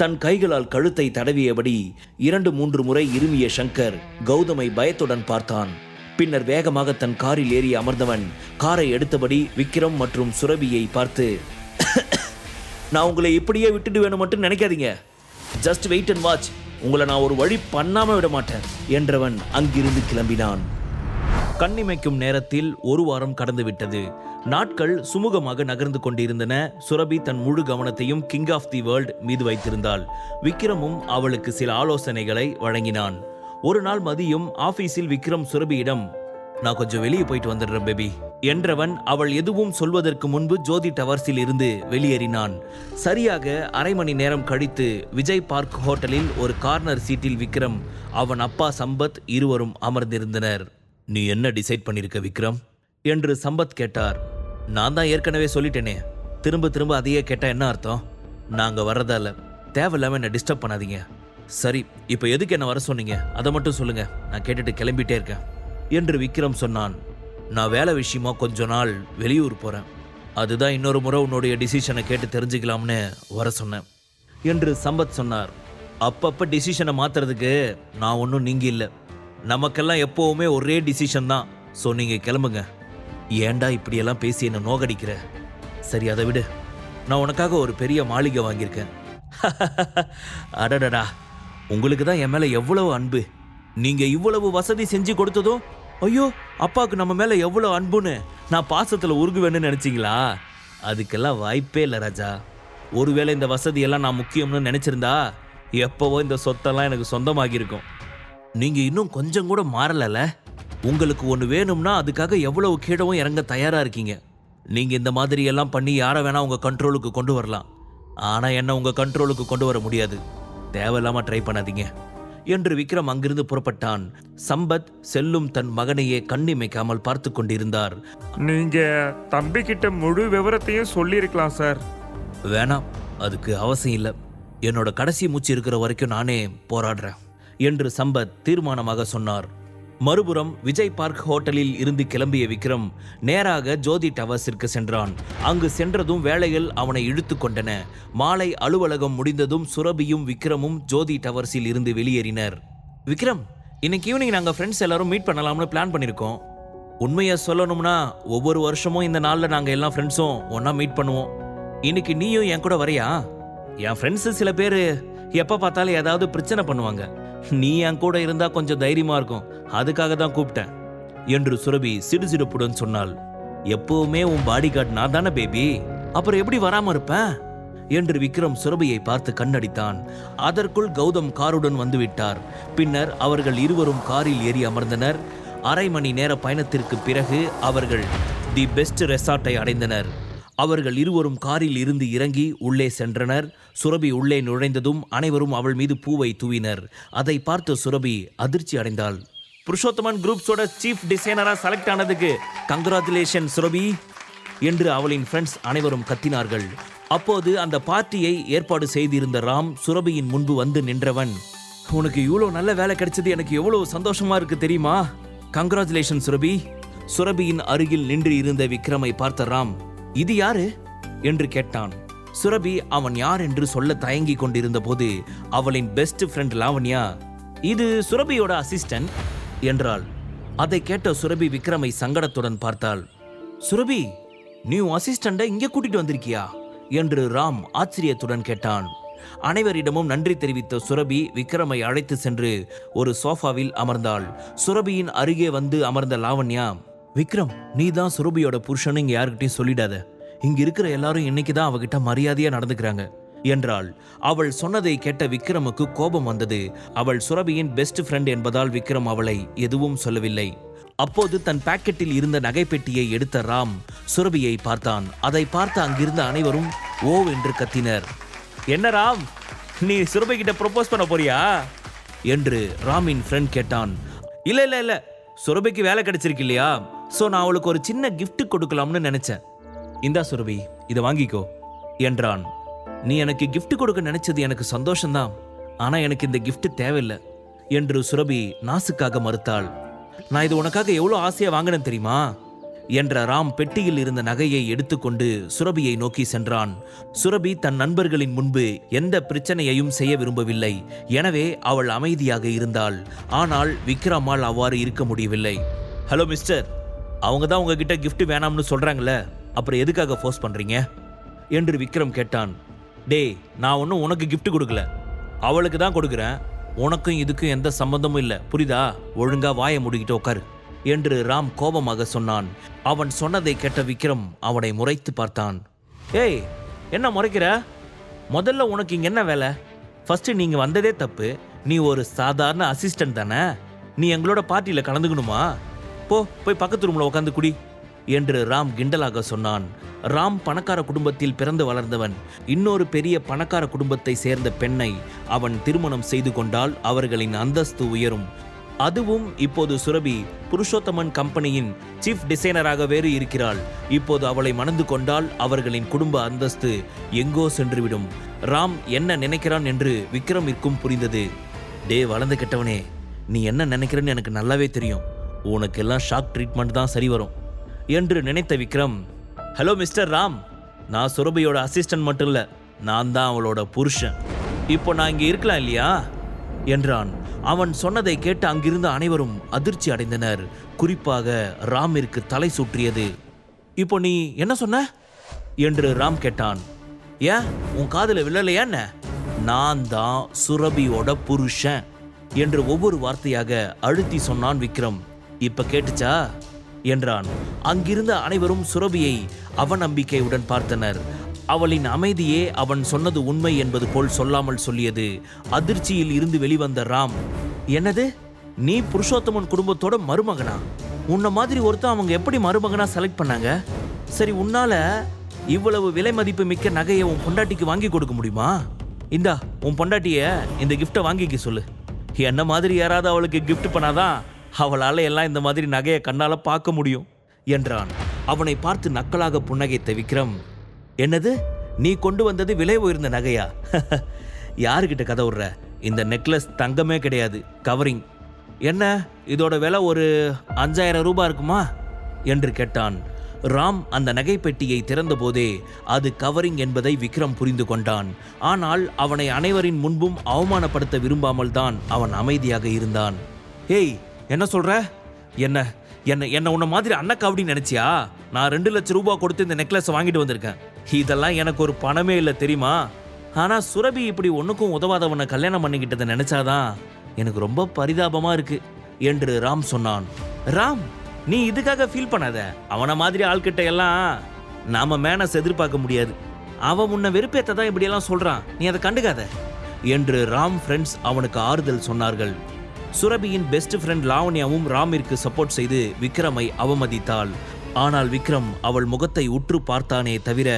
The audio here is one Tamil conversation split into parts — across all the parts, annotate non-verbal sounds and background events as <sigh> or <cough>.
தன் கைகளால் கழுத்தை தடவியபடி இரண்டு மூன்று முறை இருமிய சங்கர் கௌதமை பயத்துடன் பார்த்தான். பின்னர் வேகமாக தன் காரில் ஏறி அமர்ந்தவன் காரை எடுத்தபடி விக்ரம் மற்றும் சுரபியை பார்த்து நான் உங்களை இப்படியே விட்டுட்டு வேணும் மட்டும் நினைக்காதீங்க. ஜஸ்ட் வெயிட் அண்ட் வாட்ச் உங்களை நான் ஒரு வழி பண்ணாம விட மாட்டேன் என்றவன் அங்கிருந்து கிளம்பினான். கண்ணிமைக்கும் நேரத்தில் ஒரு வாரம் கடந்துவிட்டது. நாட்கள் சுமூகமாக நகர்ந்து கொண்டிருந்தன. சுரபி தன் முழு கவனத்தையும் கிங் ஆஃப் தி வேர்ல்ட் மீது வைத்திருந்தாள். விக்ரமும் அவளுக்கு சில ஆலோசனைகளை வழங்கினான். ஒரு நாள் மதியம் ஆபீஸில் விக்ரம் சுரபியிடம் நான் கொஞ்சம் வெளியே போயிட்டு வந்துடுறேன் பேபி என்றவன் அவள் எதுவும் சொல்வதற்கு முன்பு ஜோதி டவர்ஸில் இருந்து வெளியேறினான். சரியாக அரை மணி நேரம் கழித்து விஜய் பார்க் ஹோட்டலில் ஒரு கார்னர் சீட்டில் விக்ரம் அவன் அப்பா சம்பத் இருவரும் அமர்ந்திருந்தனர். நீ என்ன டிசைட் பண்ணிருக்க விக்ரம் என்று சம்பத் கேட்டார். நான் தான் ஏற்கனவே சொல்லிட்டேனே. திரும்ப திரும்ப அதையே கேட்டால் என்ன அர்த்தம்? நாங்கள் வர்றதால தேவையில்லாம என்னை டிஸ்டர்ப் பண்ணாதீங்க. சரி இப்போ எதுக்கு என்ன வர சொன்னீங்க? அதை மட்டும் சொல்லுங்க. நான் கேட்டுட்டு கிளம்பிட்டே இருக்கேன். என்று விக்ரம் சொன்னான். நான் வேலை விஷயமா கொஞ்ச நாள் வெளியூர் போகிறேன் அதுதான் இன்னொரு முறை உன்னுடைய டிசிஷனை கேட்டு தெரிஞ்சுக்கலாம்னு வர சொன்னேன். என்று சம்பத் சொன்னார். அப்பப்போ டிசிஷனை மாற்றுறதுக்கு நான் ஒன்றும் நீங்கள் இல்லை. நமக்கெல்லாம் எப்போவுமே ஒரே டிசிஷன் தான். ஸோ நீங்கள் கிளம்புங்க. ஏன்டா இப்படியெல்லாம் பேசி என்ன நோகடிக்கிற? சரி அதை விடு. நான் உனக்காக ஒரு பெரிய மாளிகை வாங்கியிருக்கேன். <laughs> அடடடா. உங்களுக்கு தான் என் மேல எவ்வளவு அன்பு? நீங்க இவ்வளவு வசதி செஞ்சு கொடுத்ததும் ஐயோ அப்பாவுக்கு நம்ம மேல எவ்வளவு அன்புன்னு நான் பாசத்துல உருகுவேன்னு நினச்சிங்களா? அதுக்கெல்லாம் வாய்ப்பே இல்லை ராஜா. ஒருவேளை இந்த வசதியெல்லாம் நான் முக்கியம்னு நினைச்சிருந்தா எப்பவோ இந்த சொத்தெல்லாம் எனக்கு சொந்தமாகி இருக்கும் நீங்க இன்னும் கொஞ்சம் கூட மாறலல? உங்களுக்கு ஒன்று வேணும்னா அதுக்காக எவ்வளவு கீழவும் இறங்க தயாரா இருக்கீங்க. நீங்க இந்த மாதிரி எல்லாம் பண்ணி யாரை வேணா உங்க கண்ட்ரோலுக்கு கொண்டு வரலாம். ஆனா என்ன உங்க கண்ட்ரோலுக்கு கொண்டு வர முடியாது. தேவையில்லாம ட்ரை பண்ணாதீங்க. என்று விக்ரம் அங்கிருந்து புறப்பட்டான். சம்பத் செல்லும் தன் மகனையே கண்ணிமைக்காமல் பார்த்து கொண்டிருந்தார். நீங்க தம்பி கிட்ட முழு விவரத்தையும் சொல்லியிருக்கலாம் சார். வேணாம் அதுக்கு அவசியம் இல்லை. என்னோட கடைசி மூச்சு இருக்கிற வரைக்கும் நானே போராடுறேன். என்று சம்பத் தீர்மானமாக சொன்னார். மறுபுறம் விஜய் பார்க் ஹோட்டலில் இருந்து கிளம்பிய விக்ரம் நேராக ஜோதி டவர்ஸிற்கு சென்றான். அங்கு சென்றதும் வேலைகள் அவனை இழுத்து கொண்டன. மாலை அலுவலகம் முடிந்ததும் சுரபியும் விக்ரமும் ஜோதி டவர்ஸில் இருந்து வெளியேறினர். விக்ரம் இன்னைக்கு ஈவினிங் நாங்கள் ஃப்ரெண்ட்ஸ் எல்லாரும் மீட் பண்ணலாம்னு பிளான் பண்ணியிருக்கோம் உண்மையை சொல்லணும்னா ஒவ்வொரு வருஷமும் இந்த நாளில் நாங்கள் எல்லா ஃப்ரெண்ட்ஸும் ஒன்றா மீட் பண்ணுவோம். இன்னைக்கு நீயும் என் கூட வரையா? என் ஃப்ரெண்ட்ஸு சில பேர் எப்போ பார்த்தாலும் ஏதாவது பிரச்சனை பண்ணுவாங்க. நீ என் கூட இருந்தால் கொஞ்சம் தைரியமாக இருக்கும். அதுக்காக தான் கூப்பிட்டேன் என்று சுரபி சிடுசிடுப்புடன் சொன்னாள். எப்பவுமே உன் பாடி கார்டு நான் தானே பேபி அப்புறம் எப்படி வராம இருப்பேன் என்று விக்ரம் சுரபியை பார்த்து கண்ணடித்தான். அதற்குள் கௌதம் காருடன் வந்துவிட்டார். பின்னர் அவர்கள் இருவரும் காரில் ஏறி அமர்ந்தனர். அரை மணி நேர பயணத்திற்கு பிறகு அவர்கள் தி பெஸ்ட் ரெசார்ட்டை அடைந்தனர். அவர்கள் இருவரும் காரில் இருந்து இறங்கி உள்ளே சென்றனர். சுரபி உள்ளே நுழைந்ததும் அனைவரும் அவள் மீது பூவை தூவினர். அதை பார்த்த சுரபி அதிர்ச்சி அடைந்தாள். புருஷோத்தமன் குரூப்ஸோட சீஃப் டிசைனராக செலக்ட் ஆனதுக்கு கங்க்ராச்சுலேஷன் சுரபி என்று அவளின் ஃப்ரெண்ட்ஸ் அனைவரும் கத்தினார்கள். அப்போது அந்த பார்ட்டியை ஏற்பாடு செய்திருந்த ராம் சுரபியின் முன்பு வந்து நின்றவன் உனக்கு இவ்வளோ நல்ல வேலை கிடைச்சது எனக்கு எவ்வளோ சந்தோஷமா இருக்கு தெரியுமா? கங்க்ராச்சுலேஷன் சுரபி. சுரபியின் அருகில் நின்று இருந்த விக்ரமை பார்த்த ராம் இது யாரு? என்று கேட்டான். சுரபி அவன் யார் என்று சொல்ல தயங்கி கொண்டிருந்த போது அவளின் பெஸ்ட் ஃப்ரெண்ட் லாவண்யா. இது சுரபியோட அசிஸ்டன்ட் என்றாள். அதை கேட்ட சுரபி விக்ரமை சங்கடத்துடன் பார்த்தாள். சுரபி நீ அசிஸ்டண்டை இங்கே கூட்டிட்டு வந்திருக்கியா? என்று ராம் ஆச்சரியத்துடன் கேட்டான். அனைவரிடமும் நன்றி தெரிவித்த சுரபி விக்ரமை அழைத்து சென்று ஒரு சோஃபாவில் அமர்ந்தாள். சுரபியின் அருகே வந்து அமர்ந்த லாவண்யா விக்ரம் நீ தான் சுரபியோட புருஷன் இங்கே யாருக்கிட்டையும் சொல்லிடாத. இங்க இருக்கிற எல்லாரும் இன்னைக்கு தான் அவகிட்ட மரியாதையா நடந்துக்கிறாங்க. என்றாள். அவள் சொன்னதை கேட்ட விக்ரமுக்கு கோபம் வந்தது. அவள் சுரபியின் பெஸ்ட் ஃப்ரெண்ட் என்பதால் விக்ரம் அவளை எதுவும் சொல்லவில்லை. அப்போது தன் பாக்கெட்டில் இருந்த நகைப்பெட்டியை எடுத்த ராம் சுரபியை பார்த்தான். அதை பார்த்த அங்கிருந்த அனைவரும் ஓ என்று கத்தினர். என்ன ராம்? நீ சுரபி கிட்ட ப்ரொபோஸ் பண்ண போறியா? என்று ராமின் ஃப்ரெண்ட் கேட்டான். இல்ல இல்ல இல்ல. சுரபிக்கு வேலை கிடைச்சிருக்கு இல்லையா? சோ நான் அவளுக்கு ஒரு சின்ன கிஃப்ட் கொடுக்கலாம்னு நினைச்சேன். இந்தா சுரபி இதை வாங்கிக்கோ என்றான். நீ எனக்கு கிஃப்ட் கொடுக்க நினைச்சது எனக்கு சந்தோஷம்தான். ஆனா எனக்கு இந்த கிஃப்ட் தேவையில்லை. என்று சுரபி நாசுக்காக மறுத்தாள். நான் இது உனக்காக எவ்வளோ ஆசையா வாங்கினேன் தெரியுமா? என்ற ராம் பெட்டியில் இருந்த நகையை எடுத்துக்கொண்டு சுரபியை நோக்கி சென்றான். சுரபி தன் நண்பர்களின் முன்பு எந்த பிரச்சனையையும் செய்ய விரும்பவில்லை. எனவே அவள் அமைதியாக இருந்தாள். ஆனால் விக்ரமால் அவ்வாறு இருக்க முடியவில்லை. ஹலோ மிஸ்டர் அவங்க தான் உங்ககிட்ட கிஃப்ட் வேணாம்னு சொல்றாங்களே அப்புறம் எதுக்காக ஃபோர்ஸ் பண்றீங்க? என்று விக்ரம் கேட்டான். டேய் நான் ஒன்றும் உனக்கு கிஃப்ட் கொடுக்கல. அவளுக்கு தான் கொடுக்குறேன். உனக்கும் இதுக்கும் எந்த சம்பந்தமும் இல்லை. புரியுதா? ஒழுங்கா வாயை மூடிக்கிட்டு உட்காரு என்று ராம் கோபமாக சொன்னான். அவன் சொன்னதை கேட்ட விக்ரம் அவனை முறைத்து பார்த்தான். ஏய் என்ன முறைக்கிற? முதல்ல உனக்கு இங்கே என்ன வேலை? ஃபர்ஸ்ட் நீங்கள் வந்ததே தப்பு. நீ ஒரு சாதாரண அசிஸ்டன்ட் தானே? நீ எங்களோட பார்ட்டியில் கலந்துக்கணுமா? போ போய் பக்கத்து ரூமில் உட்காந்து குடி. என்று ராம் கிண்டலாக சொன்னான். ராம் பணக்கார குடும்பத்தில் பிறந்து வளர்ந்தவன். இன்னொரு பெரிய பணக்கார குடும்பத்தை சேர்ந்த பெண்ணை அவன் திருமணம் செய்து கொண்டால் அவர்களின் அந்தஸ்து உயரும். அதுவும் இப்போது சுரபி புருஷோத்தமன் கம்பெனியின் சீஃப் டிசைனராக வேறு இருக்கிறாள். இப்போது அவளை மணந்து கொண்டால் அவர்களின் குடும்ப அந்தஸ்து எங்கோ சென்றுவிடும். ராம் என்ன நினைக்கிறான் என்று விக்ரமிற்கும் புரிந்தது. டே வளர்ந்து கெட்டவனே நீ என்ன நினைக்கிறன்னு எனக்கு நல்லாவே தெரியும். உனக்கெல்லாம் ஷாக் ட்ரீட்மெண்ட் தான் சரி வரும். என்று நினைத்த விக்ரம் ஹலோ மிஸ்டர் ராம். நான் சுரபியோட அசிஸ்டன்ட் மட்டும் இல்லை நான் தான் அவளோட புருஷன். இப்போ நான் இங்கே இருக்கலாம் இல்லையா? என்றான். அவன் சொன்னதை கேட்டு அங்கிருந்த அனைவரும் அதிர்ச்சி அடைந்தனர். குறிப்பாக ராமிற்கு தலை சுற்றியது இப்போ நீ என்ன சொன்ன? என்று ராம் கேட்டான். ஏன்? உன் காதில் விழலையா என்ன? நான் தான் சுரபியோட புருஷன் என்று ஒவ்வொரு வார்த்தையாக அழுத்தி சொன்னான் விக்ரம். இப்ப கேட்டுச்சா? என்றான். அங்கிருந்த அனைவரும் சுரபியை அவநம்பிக்கையுடன் பார்த்தனர். அவளின் அமைதியே அவன் சொன்னது உண்மை என்பது போல் சொல்லாமல் சொல்லியது. அதிர்ச்சியில் இருந்து வெளிவந்த ராம் என்னது? நீ புருஷோத்தமன் குடும்பத்தோட மருமகனா? உன்ன மாதிரி ஒருத்தன் அவங்க எப்படி மருமகனா செலக்ட் பண்ணாங்க? சரி உன்னால இவ்வளவு விலை மதிப்பு மிக்க நகையை உன் பொண்டாட்டிக்கு வாங்கி கொடுக்க முடியுமா? இந்தா உன் பொண்டாட்டிய இந்த கிஃப்டை வாங்கிக்க சொல்லு. என்ன மாதிரி யாராவது அவளுக்கு கிஃப்ட் பண்ணாதான் அவளால் எல்லாம் இந்த மாதிரி நகையை கண்ணால் பார்க்க முடியும் என்றான். அவனை பார்த்து நக்கலாக புன்னகைத்த விக்ரம் என்னது? நீ கொண்டு வந்தது விலை உயர்ந்த நகையா? <laughs> யாருக்கிட்ட கதை விடுற? இந்த நெக்லஸ் தங்கமே கிடையாது கவரிங். என்ன? இதோட விலை ஒரு அஞ்சாயிரம் ரூபாய் இருக்குமா? என்று கேட்டான். ராம் அந்த நகைப்பெட்டியை திறந்தபோதே அது கவரிங் என்பதை விக்ரம் புரிந்து கொண்டான். ஆனால் அவனை அனைவரின் முன்பும் அவமானப்படுத்த விரும்பாமல் தான் அவன் அமைதியாக இருந்தான். ஏய் என்ன சொல்ற? என்ன என்ன என்ன உன்ன மாதிரி அன்னக்காவடி நினைச்சியா? நான் ரெண்டு லட்சம் ரூபாய் கொடுத்து இந்த நெக்லஸ் வாங்கிட்டு வந்திருக்கேன். இதெல்லாம் எனக்கு ஒரு பணமே இல்லை தெரியுமா? ஆனா சுரபி இப்படி ஒண்ணுக்கும் உதவாதவனை கல்யாணம் பண்ணிக்கிட்டதை நினைச்சாதான் எனக்கு ரொம்ப பரிதாபமா இருக்கு என்று ராம் சொன்னான். ராம் நீ இதுக்காக ஃபீல் பண்ணாத. அவனை மாதிரி ஆள்கிட்ட எல்லாம் நாம மேனஸ் எதிர்பார்க்க முடியாது. அவன் உன்னை வெறுப்பேத்த தான் இப்படியெல்லாம் சொல்றான். நீ அதை கண்டுக்காத என்று ராம் ஃப்ரெண்ட்ஸ் அவனுக்கு ஆறுதல் சொன்னார்கள். சுரபியின் பெஸ்ட் ஃப்ரெண்ட் லாவண்யாவும் ராமிற்கு சப்போர்ட் செய்து விக்ரமை அவமதித்தாள். ஆனால் விக்ரம் அவள் முகத்தை உற்று பார்த்தானே தவிர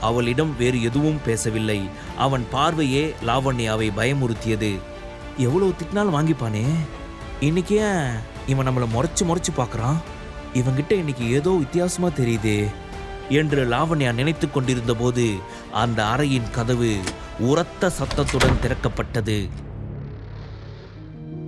அவளிடம் வேறு எதுவும் பேசவில்லை. அவன் பார்வையே லாவண்யாவை பயமுறுத்தியது. எவ்வளோ திட்டினாலும் வாங்கிப்பானே? இன்னைக்கு ஏன் இவன் நம்மளை முறைச்சு முறைச்சு பார்க்குறான்? இவங்கிட்ட இன்னைக்கு ஏதோ வித்தியாசமா தெரியுதே என்று லாவண்யா நினைத்து கொண்டிருந்த போது அந்த அறையின் கதவு உரத்த சத்தத்துடன் திறக்கப்பட்டது.